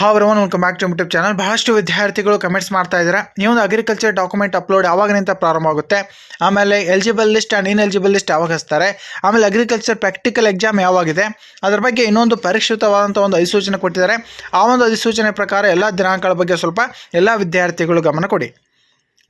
ಹಾವ್ರವನ್ welcome back to YouTube channel ಬಹಳಷ್ಟು ವಿದ್ಯಾರ್ಥಿಗಳು comments ಮಾಡ್ತಾ ಇದ್ದಾರೆ. ಈ ಒಂದು ಅಗ್ರಿಕಲ್ಚರ್ ಡಾಕ್ಯುಮೆಂಟ್ ಅಪ್ಲೋಡ್ ಯಾವಾಗಿನಿಂದ ಪ್ರಾರಂಭ ಆಗುತ್ತೆ. ಆಮೇಲೆ eligible list and ineligible list ಯಾವಾಗ ಹಚ್ತಾರೆ? ಆಮೇಲೆ ಅಗ್ರಿಕಲ್ಚರ್ ಪ್ರಾಕ್ಟಿಕಲ್ ಎಕ್ಸಾಮ್ ಯಾವಾಗಿದೆ? ಅದ್ರ ಬಗ್ಗೆ ಇನ್ನೊಂದು ಪರಿಷ್ಕೃತವಾದಂಥ ಒಂದು ಅಧಿಸೂಚನೆ ಕೊಟ್ಟಿದ್ದಾರೆ. ಆ ಒಂದು ಅಧಿಸೂಚನೆ ಪ್ರಕಾರ ಎಲ್ಲ ದಿನಾಂಕಗಳ ಬಗ್ಗೆ ಸ್ವಲ್ಪ ಎಲ್ಲ ವಿದ್ಯಾರ್ಥಿಗಳು ಗಮನ ಕೊಡಿ.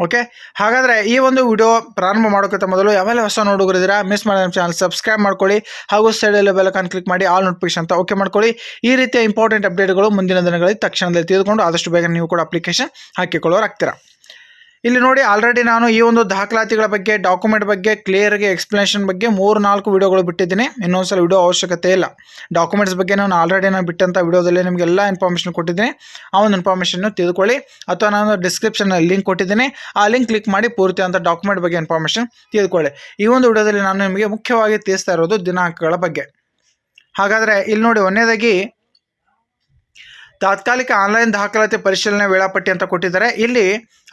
ಓಕೆ ಹಾಗಾದರೆ ಈ ಒಂದು ವಿಡಿಯೋ ಪ್ರಾರಂಭ ಮಾಡೋಕ್ಕಿಂತ ಮೊದಲು ಯಾವೆಲ್ಲ ಹೊಸ ನೋಡುಗರಿದ್ದೀರಾ ಮಿಸ್ ಮಾಡಿದ ಚಾನಲ್ ಸಬ್ಸ್ಕ್ರೈಬ್ ಮಾಡ್ಕೊಳ್ಳಿ. ಹಾಗೂ ಸೈಡಲ್ಲಿ ಬೆಲಕಾನ್ ಕ್ಲಿಕ್ ಮಾಡಿ ಆಲ್ ನೋಟಿಫಿಕೇಶನ್ ಅಂತ ಓಕೆ ಮಾಡ್ಕೊಳ್ಳಿ. ಈ ರೀತಿಯ ಇಂಪಾರ್ಟೆಂಟ್ ಅಪ್ಡೇಟ್ಗಳು ಮುಂದಿನ ದಿನಗಳಲ್ಲಿ ತಕ್ಷಣದಲ್ಲಿ ತೆಗೆದುಕೊಂಡು ಆದಷ್ಟು ಬೇಗ ನೀವು ಕೂಡ ಅಪ್ಲಿಕೇಶನ್ ಹಾಕಿಕೊಳ್ಳೋರಾಗ್ತೀರಾ ಇಲ್ಲಿ ನೋಡಿ ಆಲ್ರೆಡಿ ನಾನು ಈ ಒಂದು ದಾಖಲಾತಿಗಳ ಬಗ್ಗೆ ಡಾಕ್ಯುಮೆಂಟ್ ಬಗ್ಗೆ ಕ್ಲಿಯರ್ಗೆ ಎಕ್ಸ್ಪ್ಲನೇಷನ್ ಬಗ್ಗೆ ಮೂರು ನಾಲ್ಕು ವಿಡಿಯೋಗಳು ಬಿಟ್ಟಿದ್ದೀನಿ. ಇನ್ನೊಂದ್ಸಲ ವಿಡಿಯೋ ಅವಶ್ಯಕತೆ ಇಲ್ಲ. ಡಾಕ್ಯುಮೆಂಟ್ಸ್ ಬಗ್ಗೆ ನಾನು ಆಲ್ರೆಡಿ ನಾನು ಬಿಟ್ಟಂಥ ವಿಡಿಯೋದಲ್ಲಿ ನಿಮಗೆ ಎಲ್ಲ ಇನ್ಫಾರ್ಮೇಷನ್ ಕೊಟ್ಟಿದ್ದೀನಿ. ಆ ಒಂದು ಇನ್ಫಾರ್ಮೇಷನ್ನು ತಿಳ್ಕೊಳ್ಳಿ. ಅಥವಾ ನಾನು ಡಿಸ್ಕ್ರಿಪ್ಷನಲ್ಲಿ ಲಿಂಕ್ ಕೊಟ್ಟಿದ್ದೀನಿ. ಆ ಲಿಂಕ್ ಕ್ಲಿಕ್ ಮಾಡಿ ಪೂರ್ತಿ ಅಂತ ಡಾಕ್ಯುಮೆಂಟ್ ಬಗ್ಗೆ ಇನ್ಫಾರ್ಮೇಷನ್ ತಿಳ್ಕೊಳ್ಳಿ. ಈ ಒಂದು ವಿಡಿಯೋದಲ್ಲಿ ನಾನು ನಿಮಗೆ ಮುಖ್ಯವಾಗಿ ತಿಳಿಸ್ತಾ ಇರೋದು ದಿನಾಂಕಗಳ ಬಗ್ಗೆ. ಹಾಗಾದರೆ ಇಲ್ಲಿ ನೋಡಿ ಒಂದನೇದಾಗಿ ತಾತ್ಕಾಲಿಕ ಆನ್ಲೈನ್ ದಾಖಲಾತಿ ಪರಿಶೀಲನೆ ವೇಳಾಪಟ್ಟಿ ಅಂತ ಕೊಟ್ಟಿದ್ದಾರೆ. ಇಲ್ಲಿ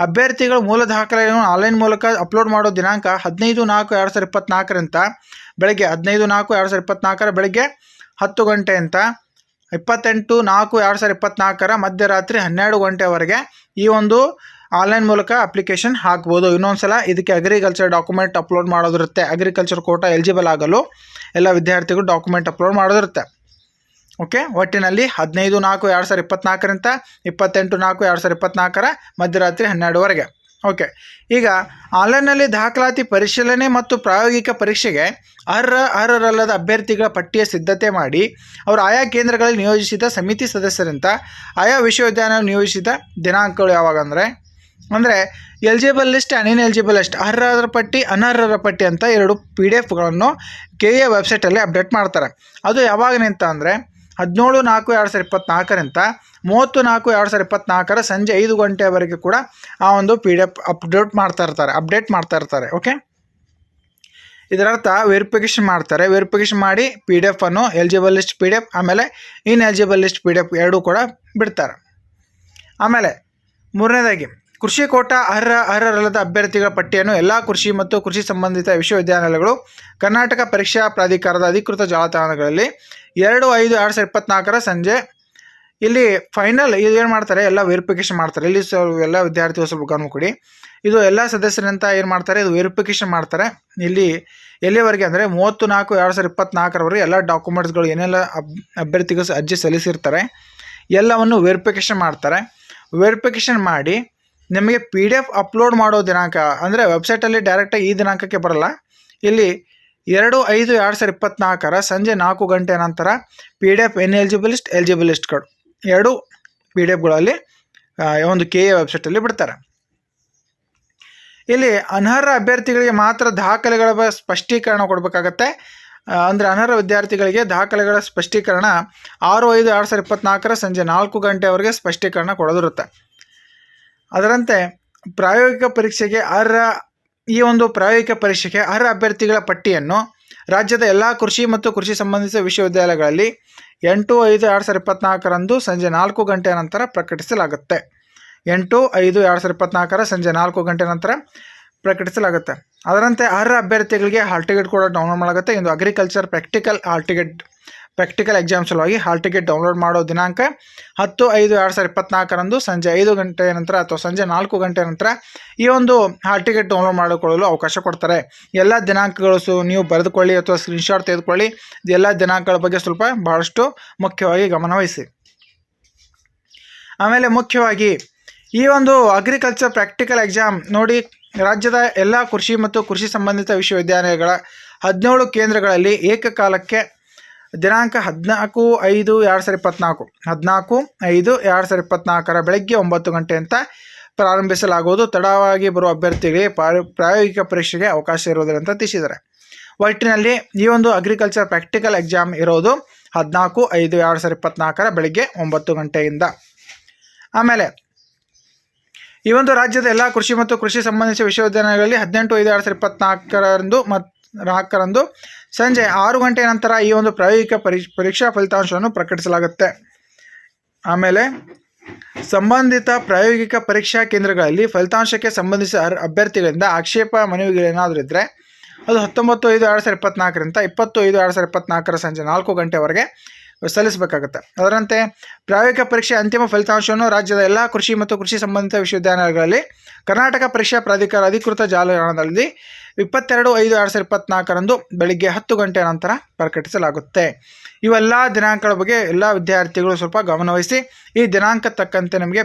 ಅಭ್ಯರ್ಥಿಗಳು ಮೂಲ ದಾಖಲೆಗಳನ್ನು ಆನ್ಲೈನ್ ಮೂಲಕ ಅಪ್ಲೋಡ್ ಮಾಡೋ ದಿನಾಂಕ ಹದಿನೈದು ನಾಲ್ಕು ಎರಡು ಸಾವಿರದ ಇಪ್ಪತ್ನಾಲ್ಕರಿಂದ ಬೆಳಗ್ಗೆ ಹದಿನೈದು ನಾಲ್ಕು ಎರಡು ಸಾವಿರದ ಇಪ್ಪತ್ತ್ನಾಲ್ಕರ ಬೆಳಗ್ಗೆ ಹತ್ತು ಗಂಟೆ ಅಂತ, ಇಪ್ಪತ್ತೆಂಟು ನಾಲ್ಕು ಎರಡು ಸಾವಿರದ ಇಪ್ಪತ್ತ್ನಾಲ್ಕರ ಮಧ್ಯರಾತ್ರಿ ಹನ್ನೆರಡು ಗಂಟೆವರೆಗೆ ಈ ಒಂದು ಆನ್ಲೈನ್ ಮೂಲಕ ಅಪ್ಲಿಕೇಶನ್ ಹಾಕ್ಬೋದು. ಇನ್ನೊಂದು ಸಲ ಇದಕ್ಕೆ ಅಗ್ರಿಕಲ್ಚರ್ ಡಾಕ್ಯುಮೆಂಟ್ ಅಪ್ಲೋಡ್ ಮಾಡೋದಿರುತ್ತೆ. ಅಗ್ರಿಕಲ್ಚರ್ ಕೋಟಾ ಎಲಿಜಿಬಲ್ ಆಗಲು ಎಲ್ಲ ವಿದ್ಯಾರ್ಥಿಗಳು ಡಾಕ್ಯುಮೆಂಟ್ ಅಪ್ಲೋಡ್ ಮಾಡೋದಿರುತ್ತೆ. ಓಕೆ ಒಟ್ಟಿನಲ್ಲಿ ಹದಿನೈದು ನಾಲ್ಕು ಎರಡು ಸಾವಿರ ಇಪ್ಪತ್ತ್ನಾಲ್ಕರಿಂದ ಇಪ್ಪತ್ತೆಂಟು ನಾಲ್ಕು ಎರಡು ಸಾವಿರ ಇಪ್ಪತ್ತ್ನಾಲ್ಕರ ಮಧ್ಯರಾತ್ರಿ ಹನ್ನೆರಡುವರೆಗೆ. ಓಕೆ ಈಗ ಆನ್ಲೈನ್ನಲ್ಲಿ ದಾಖಲಾತಿ ಪರಿಶೀಲನೆ ಮತ್ತು ಪ್ರಾಯೋಗಿಕ ಪರೀಕ್ಷೆಗೆ ಅರ್ಹ ಅರ್ಹರಲ್ಲದ ಅಭ್ಯರ್ಥಿಗಳ ಪಟ್ಟಿಯ ಸಿದ್ಧತೆ ಮಾಡಿ ಅವರು ಆಯಾ ಕೇಂದ್ರಗಳಲ್ಲಿ ನಿಯೋಜಿಸಿದ ಸಮಿತಿ ಸದಸ್ಯರಿಂದ ಆಯಾ ವಿಶ್ವವಿದ್ಯಾಲಯ ನಿಯೋಜಿಸಿದ ದಿನಾಂಕಗಳು ಯಾವಾಗ ಅಂದರೆ ಅಂದರೆ eligible list and ineligible list, ಅರ್ಹರ ಪಟ್ಟಿ, ಅನರ್ಹರ ಪಟ್ಟಿ ಅಂತ ಎರಡು ಪಿ ಡಿ ಎಫ್ಗಳನ್ನು ಕೆ ಎ ವೆಬ್ಸೈಟಲ್ಲಿ ಅಪ್ಡೇಟ್ ಮಾಡ್ತಾರೆ. ಅದು ಯಾವಾಗನಿಂತ ಅಂದರೆ ಹದಿನೇಳು ನಾಲ್ಕು ಎರಡು ಸಾವಿರ ಇಪ್ಪತ್ತ್ನಾಲ್ಕರಿಂದ ಮೂವತ್ತು ನಾಲ್ಕು ಎರಡು ಸಾವಿರ ಇಪ್ಪತ್ತ್ನಾಲ್ಕರ ಸಂಜೆ ಐದು ಗಂಟೆವರೆಗೆ ಕೂಡ ಆ ಒಂದು ಪಿ ಡಿ ಎಫ್ ಅಪ್ಡೇಟ್ ಮಾಡ್ತಾ ಇರ್ತಾರೆ ಅಪ್ಡೇಟ್ ಮಾಡ್ತಾ ಇರ್ತಾರೆ ಓಕೆ ಇದರರ್ಥ ವೆರಿಫಿಕೇಶನ್ ಮಾಡ್ತಾರೆ ವೆರಿಫಿಕೇಶನ್ ಮಾಡಿ P D ಎಫನ್ನು eligible list P D F ಆಮೇಲೆ ineligible list P D F ಎರಡೂ ಕೂಡ ಬಿಡ್ತಾರೆ. ಆಮೇಲೆ ಮೂರನೇದಾಗಿ ಕೃಷಿ ಕೋಟ ಅರ್ಹ ಅರ್ಹರಲ್ಲದ ಅಭ್ಯರ್ಥಿಗಳ ಪಟ್ಟಿಯನ್ನು ಎಲ್ಲ ಕೃಷಿ ಮತ್ತು ಕೃಷಿ ಸಂಬಂಧಿತ ವಿಶ್ವವಿದ್ಯಾನಿಲಯಗಳು ಕರ್ನಾಟಕ ಪರೀಕ್ಷಾ ಪ್ರಾಧಿಕಾರದ ಅಧಿಕೃತ ಜಾಲತಾಣಗಳಲ್ಲಿ ಎರಡು ಐದು ಎರಡು ಸಾವಿರದ ಇಪ್ಪತ್ನಾಲ್ಕರ ಸಂಜೆ ಇಲ್ಲಿ ಫೈನಲ್ ಇದು ಏನು ಮಾಡ್ತಾರೆ? ಎಲ್ಲ ವೆರಿಫಿಕೇಶನ್ ಮಾಡ್ತಾರೆ. ಇಲ್ಲಿ ಎಲ್ಲ ವಿದ್ಯಾರ್ಥಿಗಳು ಸ್ವಲ್ಪ ಗಮನ ಕೊಡಿ. ಇದು ಎಲ್ಲ ಸದಸ್ಯರಂತ ಏನು ಮಾಡ್ತಾರೆ? ಇದು ವೆರಿಫಿಕೇಶನ್ ಮಾಡ್ತಾರೆ. ಇಲ್ಲಿ ಎಲ್ಲಿವರೆಗೆ ಅಂದರೆ ಮೂವತ್ತು ನಾಲ್ಕು ಎರಡು ಸಾವಿರದ ಇಪ್ಪತ್ನಾಲ್ಕರವರೆಗೆ ಎಲ್ಲ ಡಾಕ್ಯುಮೆಂಟ್ಸ್ಗಳು ಏನೆಲ್ಲ ಅಭ್ಯರ್ಥಿಗಳು ಅರ್ಜಿ ಸಲ್ಲಿಸಿರ್ತಾರೆ, ಎಲ್ಲವನ್ನು ವೆರಿಫಿಕೇಶನ್ ಮಾಡ್ತಾರೆ. ವೆರಿಫಿಕೇಶನ್ ಮಾಡಿ ನಿಮಗೆ ಪಿ ಡಿ ಎಫ್ ಅಪ್ಲೋಡ್ ಮಾಡೋ ದಿನಾಂಕ, ಅಂದರೆ ವೆಬ್ಸೈಟಲ್ಲಿ ಡೈರೆಕ್ಟಾಗಿ ಈ ದಿನಾಂಕಕ್ಕೆ ಬರಲ್ಲ. ಇಲ್ಲಿ ಎರಡು, ಐದು, ಎರಡು ಸಾವಿರದ ಇಪ್ಪತ್ನಾಲ್ಕರ ಸಂಜೆ ನಾಲ್ಕು ಗಂಟೆ ನಂತರ P D F ineligible list eligible ಲಿಸ್ಟ್ಗಳು ಎರಡು ಪಿ ಡಿ ಎಫ್ಗಳಲ್ಲಿ ಒಂದು ಕೆ ಎ ವೆಬ್ಸೈಟಲ್ಲಿ ಬಿಡ್ತಾರೆ. ಇಲ್ಲಿ ಅನರ್ಹ ಅಭ್ಯರ್ಥಿಗಳಿಗೆ ಮಾತ್ರ ದಾಖಲೆಗಳ ಸ್ಪಷ್ಟೀಕರಣ ಕೊಡಬೇಕಾಗತ್ತೆ. ಅಂದರೆ ಅನರ್ಹ ವಿದ್ಯಾರ್ಥಿಗಳಿಗೆ ದಾಖಲೆಗಳ ಸ್ಪಷ್ಟೀಕರಣ ಆರು, ಐದು, ಎರಡು ಸಾವಿರದ ಇಪ್ಪತ್ನಾಲ್ಕರ ಸಂಜೆ ನಾಲ್ಕು ಗಂಟೆವರೆಗೆ ಸ್ಪಷ್ಟೀಕರಣ ಕೊಡೋದಿರುತ್ತೆ. ಅದರಂತೆ ಪ್ರಾಯೋಗಿಕ ಪರೀಕ್ಷೆಗೆ ಅರ್ಹ, ಈ ಒಂದು ಪ್ರಾಯೋಗಿಕ ಪರೀಕ್ಷೆಗೆ ಅರ್ಹ ಅಭ್ಯರ್ಥಿಗಳ ಪಟ್ಟಿಯನ್ನು ರಾಜ್ಯದ ಎಲ್ಲ ಕೃಷಿ ಮತ್ತು ಕೃಷಿ ಸಂಬಂಧಿತ ವಿಶ್ವವಿದ್ಯಾಲಯಗಳಲ್ಲಿ ಎಂಟು, ಐದು, ಎರಡು ಸಾವಿರದ ಇಪ್ಪತ್ನಾಲ್ಕರಂದು ಸಂಜೆ ನಾಲ್ಕು ಗಂಟೆ ನಂತರ ಪ್ರಕಟಿಸಲಾಗುತ್ತೆ. ಎಂಟು, ಐದು, ಎರಡು ಸಾವಿರದ ಇಪ್ಪತ್ನಾಲ್ಕರ ಸಂಜೆ ನಾಲ್ಕು ಗಂಟೆ ನಂತರ ಪ್ರಕಟಿಸಲಾಗುತ್ತೆ. ಅದರಂತೆ ಅರ್ಹ ಅಭ್ಯರ್ಥಿಗಳಿಗೆ ಹಾಲ್ ಟಿಕೆಟ್ ಕೂಡ ಡೌನ್ಲೋಡ್ ಮಾಡಲಾಗುತ್ತೆ. ಇಂದು agriculture practical hall ticket practical exam ಸಲುವಾಗಿ ಹಾಲ್ ಟಿಕೆಟ್ ಡೌನ್ಲೋಡ್ ಮಾಡೋ ದಿನಾಂಕ ಹತ್ತು, ಐದು, ಎರಡು ಸಾವಿರದ ಇಪ್ಪತ್ನಾಲ್ಕರಂದು ಸಂಜೆ ಐದು ಗಂಟೆ ನಂತರ ಅಥವಾ ಸಂಜೆ ನಾಲ್ಕು ಗಂಟೆ ನಂತರ ಈ ಒಂದು ಹಾಲ್ ಟಿಕೆಟ್ ಡೌನ್ಲೋಡ್ ಮಾಡಿಕೊಳ್ಳಲು ಅವಕಾಶ ಕೊಡ್ತಾರೆ. ಎಲ್ಲ ದಿನಾಂಕಗಳು ಸು ನೀವು ಬರೆದುಕೊಳ್ಳಿ ಅಥವಾ ಸ್ಕ್ರೀನ್ಶಾಟ್ ತೆಗೆದುಕೊಳ್ಳಿ. ಎಲ್ಲ ದಿನಾಂಕಗಳ ಬಗ್ಗೆ ಸ್ವಲ್ಪ ಭಾಳಷ್ಟು ಮುಖ್ಯವಾಗಿ ಗಮನವಹಿಸಿ ಆಮೇಲೆ ಮುಖ್ಯವಾಗಿ ಈ ಒಂದು ಅಗ್ರಿಕಲ್ಚರ್ ಪ್ರಾಕ್ಟಿಕಲ್ ಎಕ್ಸಾಮ್ ನೋಡಿ ರಾಜ್ಯದ ಎಲ್ಲ ಕೃಷಿ ಮತ್ತು ಕೃಷಿ ಸಂಬಂಧಿತ ವಿಶ್ವವಿದ್ಯಾಲಯಗಳ ಹದಿನೇಳು ಕೇಂದ್ರಗಳಲ್ಲಿ ಏಕಕಾಲಕ್ಕೆ ದಿನಾಂಕ ಹದಿನಾಲ್ಕು ಐದು ಎರಡು ಸಾವಿರ ಇಪ್ಪತ್ನಾಲ್ಕು. ಹದಿನಾಲ್ಕು ಐದು ಎರಡು ಸಾವಿರ ಇಪ್ಪತ್ನಾಲ್ಕರ ಬೆಳಗ್ಗೆ ಒಂಬತ್ತು ಗಂಟೆ ಅಂತ ಪ್ರಾರಂಭಿಸಲಾಗುವುದು. ತಡವಾಗಿ ಬರುವ ಅಭ್ಯರ್ಥಿಗಳಿಗೆ ಪಾರು- ಪ್ರಾಯೋಗಿಕ ಪರೀಕ್ಷೆಗೆ ಅವಕಾಶ ಇರುವುದಿಲ್ಲ ಅಂತ ತಿಳಿಸಿದ್ದಾರೆ. ಒಟ್ಟಿನಲ್ಲಿ ಈ ಒಂದು ಅಗ್ರಿಕಲ್ಚರ್ ಪ್ರಾಕ್ಟಿಕಲ್ ಎಕ್ಸಾಮ್ ಇರೋದು ಹದಿನಾಲ್ಕು ಐದು ಎರಡು ಸಾವಿರ ಇಪ್ಪತ್ನಾಲ್ಕರ ಬೆಳಗ್ಗೆ ಒಂಬತ್ತು ಗಂಟೆಯಿಂದ. ಆಮೇಲೆ ಈ ಒಂದು ರಾಜ್ಯದ ಎಲ್ಲ ಕೃಷಿ ಮತ್ತು ಕೃಷಿ ಸಂಬಂಧಿಸಿದ ವಿಶ್ವವಿದ್ಯಾಲಯಗಳಲ್ಲಿ ಹದಿನೆಂಟು ಐದು ಎರಡು ಸಾವಿರ ಇಪ್ಪತ್ನಾಲ್ಕರಂದು ಮತ್ತು ನಾಲ್ಕರಂದು ಸಂಜೆ ಆರು ಗಂಟೆ ನಂತರ ಈ ಒಂದು ಪ್ರಾಯೋಗಿಕ ಪರೀ, ಪರೀಕ್ಷಾ ಫಲಿತಾಂಶವನ್ನು ಪ್ರಕಟಿಸಲಾಗುತ್ತೆ. ಆಮೇಲೆ ಸಂಬಂಧಿತ ಪ್ರಾಯೋಗಿಕ ಪರೀಕ್ಷಾ ಕೇಂದ್ರಗಳಲ್ಲಿ ಫಲಿತಾಂಶಕ್ಕೆ ಸಂಬಂಧಿಸಿದ ಅಭ್ಯರ್ಥಿಗಳಿಂದ ಆಕ್ಷೇಪ ಮನವಿಗಳೇನಾದರೂ ಇದ್ದರೆ ಅದು ಹತ್ತೊಂಬತ್ತು ಐದು ಎರಡು ಸಾವಿರದ ಇಪ್ಪತ್ನಾಲ್ಕರಿಂದ ಇಪ್ಪತ್ತು ಐದು ಎರಡು ಸಾವಿರದ ಇಪ್ಪತ್ನಾಲ್ಕರ ಸಂಜೆ ನಾಲ್ಕು ಗಂಟೆವರೆಗೆ ಸಲ್ಲಿಸಬೇಕಾಗುತ್ತೆ. ಅದರಂತೆ ಪ್ರಾಯೋಗಿಕ ಪರೀಕ್ಷೆ ಅಂತಿಮ ಫಲಿತಾಂಶವನ್ನು ರಾಜ್ಯದ ಎಲ್ಲ ಕೃಷಿ ಮತ್ತು ಕೃಷಿ ಸಂಬಂಧಿತ ವಿಶ್ವವಿದ್ಯಾಲಯಗಳಲ್ಲಿ, ಕರ್ನಾಟಕ ಪರೀಕ್ಷಾ ಪ್ರಾಧಿಕಾರ ಅಧಿಕೃತ ಜಾಲತಾಣದಲ್ಲಿ ಇಪ್ಪತ್ತೆರಡು ಐದು ಎರಡು ಸಾವಿರದ ಇಪ್ಪತ್ನಾಲ್ಕರಂದು ಬೆಳಿಗ್ಗೆ ಹತ್ತು ಗಂಟೆ ನಂತರ ಪ್ರಕಟಿಸಲಾಗುತ್ತೆ. ಇವೆಲ್ಲ ದಿನಾಂಕಗಳ ಬಗ್ಗೆ ಎಲ್ಲ ವಿದ್ಯಾರ್ಥಿಗಳು ಸ್ವಲ್ಪ ಗಮನವಹಿಸಿ, ಈ ದಿನಾಂಕ ತಕ್ಕಂತೆ ನಮಗೆ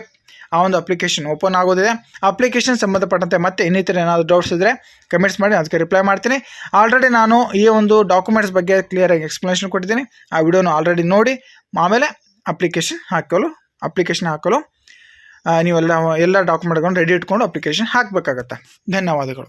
ಆ ಒಂದು ಅಪ್ಲಿಕೇಶನ್ ಓಪನ್ ಆಗೋದಿದೆ. ಅಪ್ಲಿಕೇಶನ್ ಸಂಬಂಧಪಟ್ಟಂತೆ ಮತ್ತೆ ಇನ್ನಿತರ ಏನಾದರೂ ಡೌಟ್ಸ್ ಇದ್ದರೆ ಕಮೆಂಟ್ಸ್ ಮಾಡಿ, ಅದಕ್ಕೆ ರಿಪ್ಲೈ ಮಾಡ್ತೀನಿ. ಆಲ್ರೆಡಿ ನಾನು ಈ ಒಂದು ಡಾಕ್ಯುಮೆಂಟ್ಸ್ ಬಗ್ಗೆ ಕ್ಲಿಯರಾಗಿ ಎಕ್ಸ್ಪ್ಲನೇಷನ್ ಕೊಟ್ಟಿದ್ದೀನಿ. ಆ ವಿಡಿಯೋನ ಆಲ್ರೆಡಿ ನೋಡಿ, ಆಮೇಲೆ ಅಪ್ಲಿಕೇಶನ್ ಹಾಕಲು ಅಪ್ಲಿಕೇಶನ್ ಹಾಕಲು ನೀವೆಲ್ಲ, ಎಲ್ಲ ಡಾಕ್ಯುಮೆಂಟ್ಗಳನ್ನು ರೆಡಿ ಇಟ್ಕೊಂಡು ಅಪ್ಲಿಕೇಶನ್ ಹಾಕಬೇಕಾಗತ್ತೆ. ಧನ್ಯವಾದಗಳು.